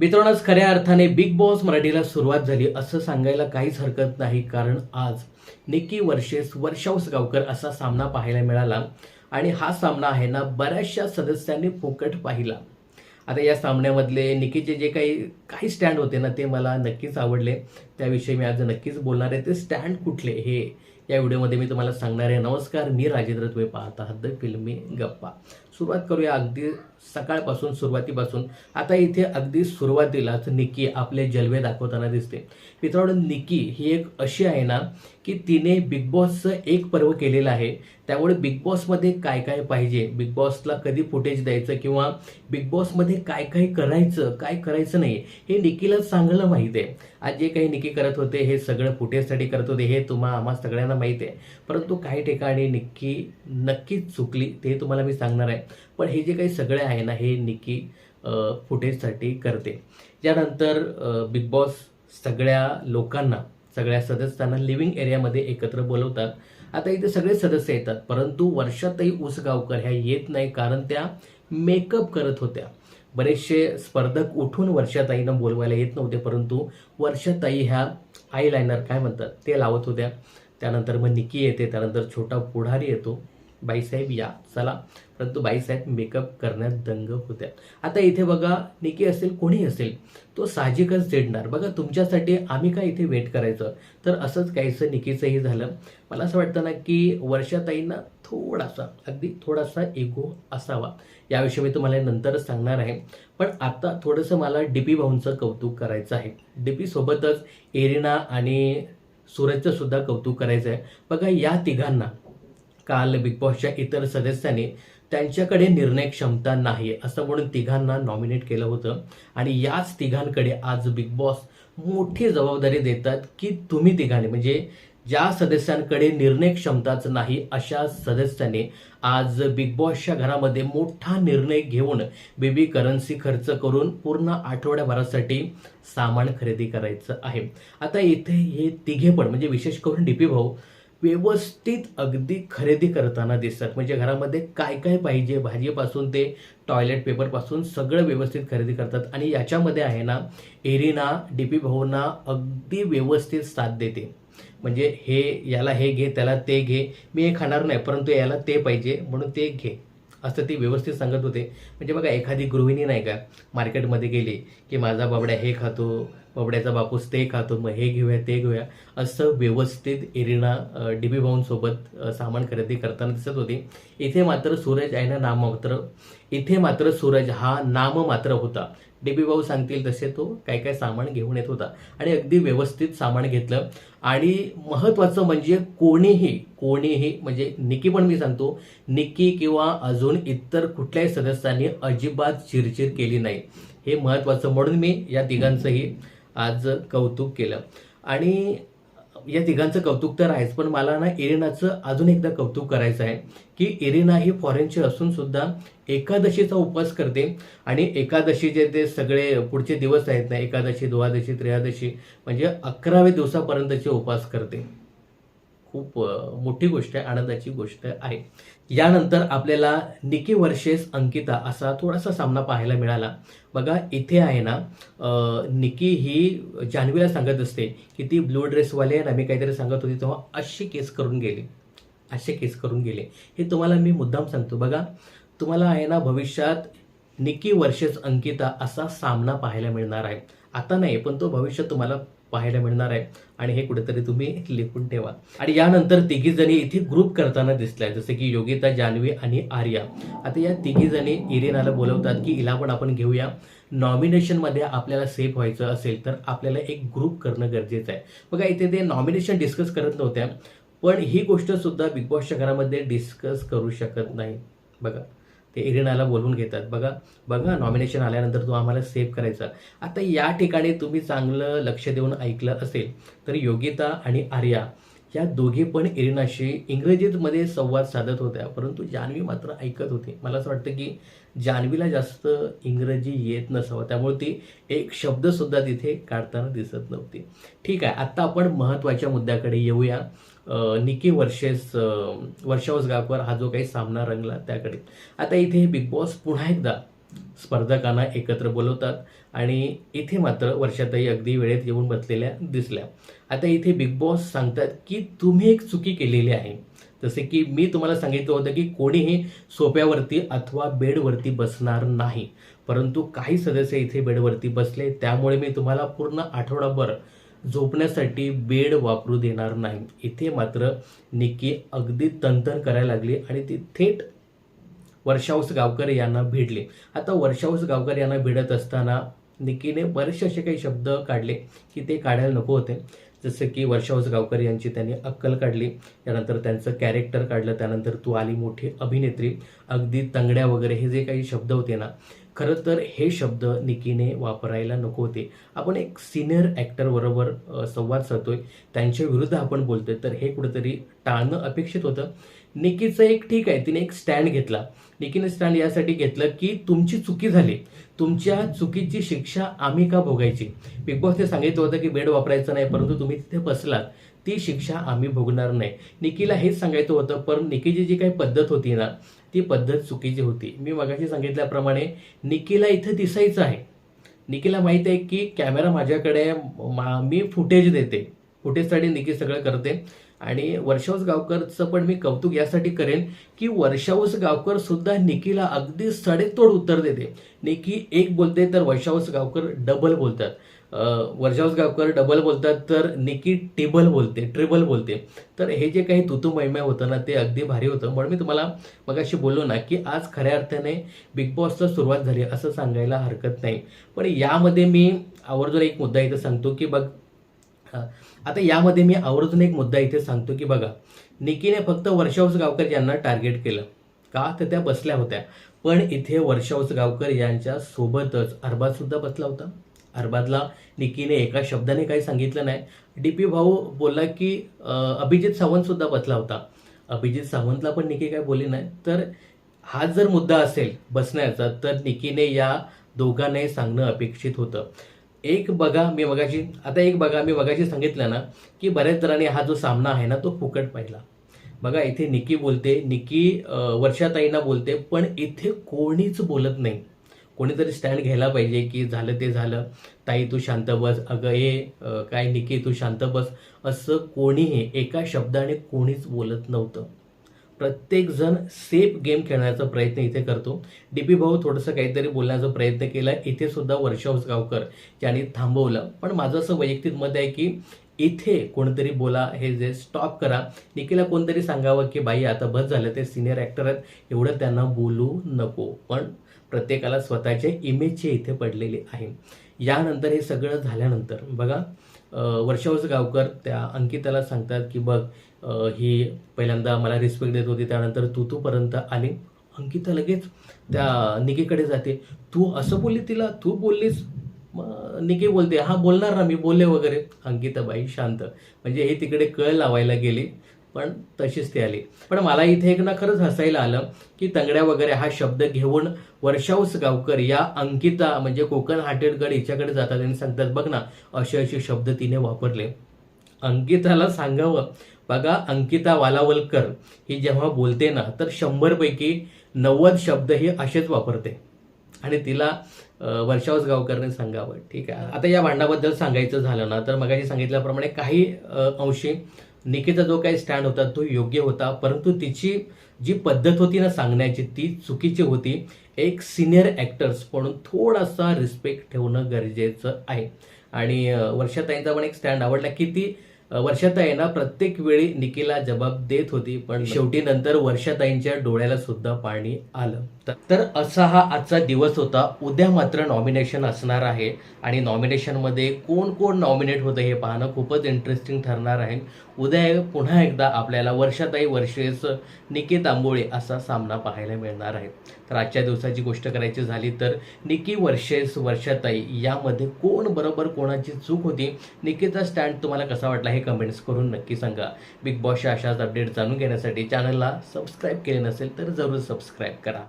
मित्रांनोच खऱ्या अर्थाने big boss मराठीला सुरुवात झाली असं सांगायला काहीच हरकत नाही कारण आज निकी वर्षेस वर्षा उसगावकर असा सामना पाहायला मिळाला. आणि हा सामना आहे ना बऱ्याचशा सदस्यांनी फुकट पाहिला. आता या सामन्यामधले निकीचे जे काही काही स्टँड होते ना ते मला नक्कीच आवडले. त्याविषयी मी आज नक्कीच बोलणार आहे. ते स्टँड कुठले हे या व्हिडिओमध्ये मी तुम्हाला सांगणार आहे. नमस्कार मी राजेंद्र तुम्ही पाहत आहात द फिल्मी गप्पा. सुरुवात करूया अगदी सकाळपासून सुरुवातीपासून. आता इथे अगदी सुरुवातीलाच निकी आपले जलवे दाखवताना दिसते. मित्रांनो निकी ही एक अशी आहे ना की तिने बिग बॉसचं एक पर्व केलेलं आहे. त्यामुळे बिग बॉसमध्ये काय काय पाहिजे? बिग बॉसला कधी फुटेज द्यायचं किंवा बिग बॉसमध्ये काय काय करायचं काय करायचं नाही हे निकीला चांगलं माहीत आहे. आज जे काही निकी करत होते हे सगळं फुटेजसाठी करत होते हे तुम्हा आम्हा सगळ्यांना माहीत आहे. परंतु काही ठिकाणी निक्की नक्कीच चुकली ते तुम्हाला मी सांगणार आहे. पण हे जे काही सगळे आहे ना हे निकी फुटेजसाठी करते. यानंतर बिग बॉस सगळ्या लोकांना सगळ्या सदस्यांना लिव्हिंग एरियामध्ये एकत्र बोलवतात. आता इथे सगळे सदस्य येतात परंतु वर्षातही उसगावकर ह्या येत नाही कारण त्या मेकअप करत होत्या. बरेचसे स्पर्धक उठून वर्षाताईनं बोलवायला येत नव्हते परंतु वर्षाताई ह्या आयलायनर काय म्हणतात ते लावत होत्या. त्यानंतर मग निकी येते त्यानंतर छोटा पुढारी येतो. बाईसाहेब या. चला. परंतु बाईसाहेब मेकअप करण्यात दंग होत्या. आता इथे बघा निकी असेल कोणी असेल तो साहजिकच झेडणार बघा तुमच्यासाठी आम्ही काय इथे वेट करायचं? तर असंच काहीसं निकीचंही झालं. मला असं वाटतं ना की वर्षाताईंना थोडासा अगदी थोडासा इगो असावा. याविषयी मी तुम्हाला नंतरच सांगणार आहे. पण आता थोडंसं मला डीपी भाऊंचं कौतुक करायचं आहे. डीपीसोबतच एरिना आणि सूरजचं सुद्धा कौतुक करायचं आहे बघा या तिघांना काल बिग बॉसच्या इतर सदस्यांनी त्यांच्याकडे निर्णय क्षमता नाही असं म्हणून तिघांना नॉमिनेट केलं होतं. आणि याच तिघांकडे आज बिग बॉस मोठी जबाबदारी देतात की तुम्ही तिघांनी म्हणजे ज्या सदस्यांकडे निर्णय क्षमताच नाही अशा सदस्याने आज बिग बॉसच्या घरामध्ये मोठा निर्णय घेऊन बेबी करन्सी खर्च करून पूर्ण आठवड्याभरासाठी सामान खरेदी करायचं आहे. आता इथे हे तिघे पण म्हणजे विशेष करून डीपी भाऊ व्यवस्थित अगदी खरेदी करताना दिसतात. म्हणजे घरामध्ये काय काय पाहिजे? भाजीपासून ते टॉयलेट पेपरपासून सगळं व्यवस्थित खरेदी करतात. आणि याच्यामध्ये आहे ना एरिना डी पी भाऊंना अगदी व्यवस्थित साथ देते. म्हणजे हे याला हे घे त्याला ते घे. मी हे खाणार नाही परंतु याला ते पाहिजे म्हणून ते घे. असं ती व्यवस्थित सांगत होते. म्हणजे बघा एखादी गृहिणी नाही का मार्केटमध्ये गेली की माझा बाबड्या हे खातो बाबड्याचा बापूस ते खातो मग हे घेऊया ते घेऊया असं व्यवस्थित एरिना डी बी भाऊंसोबत सामान खरेदी करताना दिसत होती. इथे मात्र सूरज आहे ना नाम मात्र इथे मात्र सूरज हा नाम मात्र होता. डी बी भाऊ सांगतील तसे तो काय काय सामान घेऊन येत होता. आणि अगदी व्यवस्थित सामान घेतलं. आणि महत्त्वाचं म्हणजे कोणीही कोणीही म्हणजे निकी पण मी सांगतो निकी किंवा अजून इतर कुठल्याही सदस्यांनी अजिबात चिरचिर केली नाही. हे महत्त्वाचं म्हणून मी या तिघांचंही आज कौतुक केलं. आणि या तिघांचं कौतुक तर आहेच पण मला ना इरिनाचं अजून एकदा कौतुक करायचं आहे की इरिना ही फॉरेनची असून सुद्धा एकादशीचा उपवास करते आणि एकादशीचे ते सगळे पुढचे दिवस आहेत ना एकादशी द्वादशी त्र्यादशी म्हणजे अकराव्या दिवसापर्यंतचे उपवास करते. खूप मोठी गोष्ट आहे आनंदाची गोष्ट आहे. यानंतर आपल्याला निकी वर्षेस अंकिता असा थोडासा सामना पाहायला मिळाला. बघा इथे आहे ना निकी ही जान्हवीला सांगत असते की ती ब्लू ड्रेसवाले आहे ना मी काहीतरी सांगत होती तेव्हा अशी केस करून गेली. असे केस करून गेले. हे तुम्हाला मी मुद्दाम सांगतो. बघा तुम्हाला आहे ना भविष्यात निकी वर्षेस अंकिता असा सामना पाहायला मिळणार आहे. आता नाही पण तो भविष्यात तुम्हाला पाहायला मिळणार आहे. आणि हे कुठेतरी तुम्ही लिखून ठेवा. आणि यानंतर तिघी जणी इथे ग्रुप करताना दिसलाय. जसे की योगिता जान्हवी आणि आर्या. आता या तिघी जणी बोलवतात की हिला पण आपण घेऊया. नॉमिनेशनमध्ये आपल्याला सेफ व्हायचं असेल तर आपल्याला एक ग्रुप करणं गरजेचं आहे. बघा इथे ते नॉमिनेशन डिस्कस करत नव्हत्या. पण ही गोष्ट सुद्धा बिग बॉसच्या घरामध्ये डिस्कस करू शकत नाही. बघा. ते इरिनाला बोलवून घेतात. बघा बघा नॉमिनेशन आल्यानंतर तो आम्हाला सेव्ह करायचा. आता या ठिकाणी तुम्ही चांगलं लक्ष देऊन ऐकलं असेल तर योगिता आणि आर्या या दोघी पण इरिनाशी इंग्रजीतमध्ये संवाद साधत होत्या परंतु जान्हवी मात्र ऐकत होती. मला असं वाटतं की जान्हवीला जास्त इंग्रजी येत नसावं. त्यामुळे ती एक शब्दसुद्धा तिथे काढताना दिसत नव्हती. ठीक आहे आत्ता आपण महत्त्वाच्या मुद्द्याकडे येऊया. निकी वर्षेस वर्षावस गावकर हा जो काही सामना रंगला त्याकडे. आता इथे बिग बॉस पुन्हा एकदा स्पर्धकांना एकत्र बोलवतात आणि इथे मात्र वर्षाताई अगदी वेळेत येऊन बसलेल्या दिसल्या. आता इथे बिग बॉस सांगतात की तुम्ही एक चुकी केलेली आहे. जसे की मी तुम्हाला सांगितलं होतं की कोणीही सोप्यावरती अथवा बेडवरती बसणार नाही. परंतु काही सदस्य इथे बेडवरती बसले त्यामुळे मी तुम्हाला पूर्ण आठवडाभर झोपण्यासाठी बेड वापरू देणार नाही. इथे मात्र निकी अगदी तंतन करायला लागली आणि ती थेट वर्षाऊस गावकर यांना भिडले आता वर्षाऊस गावकर यांना भिडत असताना निकीने बरेचसे असे काही शब्द काढले की ते काढायला नको होते. जसं की वर्षाऊस गावकर यांची त्यांनी अक्कल काढली त्यानंतर त्यांचं कॅरेक्टर काढलं त्यानंतर तू आली मोठी अभिनेत्री अगदी तंगड्या वगैरे हे जे काही शब्द होते ना खरं तर हे शब्द निकीने वापरायला नको होते. आपण एक सिनियर ॲक्टरबरोबर संवाद साधतोय. त्यांच्या विरुद्ध आपण बोलतोय. तर हे कुठंतरी टाळणं अपेक्षित होतं. निकीचं एक ठीक आहे तिने एक स्टँड घेतला. निकीने स्टँड यासाठी घेतलं की तुमची चुकी झाली. तुमच्या चुकीची शिक्षा आम्ही का भोगायची? बिग बॉसने सांगितलं होतं की बेड वापरायचं नाही परंतु तुम्ही तिथे बसलात. ती शिक्षा आम्ही भोगणार नाही. निकीला हेच सांगायचं होतं पण निकीची जी काही पद्धत होती ना ती पद्धत चुकीची होती. मी मगाशी सांगितल्याप्रमाणे निकीला इथं दिसायचं आहे. निकीला माहीत आहे की कॅमेरा माझ्याकडे मा- मी फुटेज देते. फुटेजसाठी निकी सगळं करते. आणि वर्षाऊस गावकरचं पण मी कौतुक यासाठी करेन की वर्षाऊस गावकर सुद्धा निकीला अगदी सडेतोड उत्तर देते. निकी एक बोलते तर वर्षाऊस गावकर डबल बोलतात. अं, वर्षाऊस गावकर डबल बोलतात तर निकी टेबल बोलते ट्रिबल बोलते. तर हे जे काही तुतू मैमय होतं ना ते अगदी भारी होतं. म्हणून मी तुम्हाला मगाशी बोललो ना की आज खऱ्या अर्थाने बिग बॉसला सुरुवात झाली असं सांगायला हरकत नाही. पण यामध्ये मी आवर्जून एक मुद्दा इथं सांगतो की बघ हां. आता यामध्ये मी आवर्जून एक मुद्दा इथे सांगतो की बघा निकीने फक्त वर्षाऊस गावकर यांना टार्गेट केलं. का? तर त्या बसल्या होत्या. पण इथे वर्षाऊस गावकर यांच्या सोबतच अरबाज सुद्धा बसला होता. अरबाजला निकीने एका शब्दाने काही सांगितलं नाही. डी पी भाऊ बोलला की अभिजित सावंत सुद्धा बसला होता. अभिजित सावंतला पण निकी काय बोलली नाही. तर हा जर मुद्दा असेल बसण्याचा तर निकीने या दोघांनाही सांगणं अपेक्षित होतं. एक बघा मी मगाशी आता एक बघा मी मगाशी सांगितलं ना की बऱ्याच जणांनी हा जो सामना आहे ना तो फुकट पाहिला. बघा इथे निकी बोलते निकी वर्षाताईना वर्षाताईंना बोलते पण इथे कोणीच बोलत नाही. कोणीतरी स्टँड घ्यायला पाहिजे की झालं ते झालं. ताई तू शांत बस. अगं ये काय निकी तू शांत बस. असं कोणीही एका शब्दाने कोणीच बोलत नव्हतं. प्रत्येकजण सेफ गेम खेळण्याचा प्रयत्न इथे करतो. डी पी भाऊ थोडंसं काहीतरी बोलण्याचा प्रयत्न केला. इथे सुद्धा वर्षा गावकर यांनी थांबवलं. पण माझं असं वैयक्तिक मत आहे की इथे कोणतरी बोला हे जे स्टॉप करा. निखिला कोणतरी सांगावं की बाई आता बस झालं ते सिनियर ॲक्टर आहेत. एवढं त्यांना बोलू नको. पण प्रत्येकाला स्वतःच्या इमेजची इथे पडलेली आहे. यानंतर हे सगळं झाल्यानंतर बघा अं, वर्षावस गावकर त्या अंकिताला सांगतात की बघ ही पहिल्यांदा मला रिस्पेक्ट देत होती. त्यानंतर तू तूपर्यंत आली. अंकिता लगेच त्या निकेकडे जाते. तू असं बोलली तिला? तू बोललीस? मग निकी बोलते. हा बोलणार ना मी बोलले वगैरे. अंकिताबाई शांत. म्हणजे हे तिकडे कळ लावायला गेली पण तशीच ती आली. पण मला इथे एक ना खरंच हसायला आलं की तंगड्या वगैरे हा शब्द घेऊन वर्षाऊस गावकर या अंकिता म्हणजे कोकण हाटेडगड हिच्याकडे जातात आणि सांगतात बघ ना असे असे शब्द तिने वापरले. अंकिताला सांगावं. बघा अंकिता वालावलकर ही जेव्हा बोलते ना तर शंभरपैकी नव्वद शब्द ही असेच वापरते. आणि तिला वर्षावस गावकरने सांगावं. ठीक आहे. आता या भांडाबद्दल सांगायचं झालं ना तर मगाशी सांगितल्याप्रमाणे काही अंशी निकिता जो काही स्टँड होता तो योग्य होता. परंतु तिची जी पद्धत होती ना सांगण्याची ती चुकीची होती. एक सिनियर ॲक्टर्स म्हणून थोडासा रिस्पेक्ट ठेवणं गरजेचं आहे. आणि अं, वर्षाताईंचा पण एक स्टँड आवडला की ती अं, वर्षाताई ना प्रत्येक वेळी निकीला जबाब देत होती पण शेवटी नंतर वर्षाताईंच्या डोळ्याला सुद्धा पाणी आलं. तर असा हा आजचा दिवस होता. उद्या मात्र नॉमिनेशन असणार आहे. आणि नॉमिनेशनमध्ये कोण कोण नॉमिनेट होतं हे पाहणं खूपच इंटरेस्टिंग ठरणार आहे. उद्या पुन्हा एकदा आपल्याला वर्षाताई वर्षेस निकी तांबोळे असा सामना पाहायला मिळणार आहे. तर आजच्या दिवसाची गोष्ट करायची झाली तर निकी वर्षेस वर्षाताई यामध्ये कोण बरोबर कोणाची चूक होती? निकीचा स्टँड तुम्हाला कसा वाटला हे कमेंट्स करून नक्की सांगा. बिग बॉसच्या अशाच अपडेट जाणून घेण्यासाठी चॅनलला सबस्क्राईब केले नसेल तर जरूर सबस्क्राईब करा.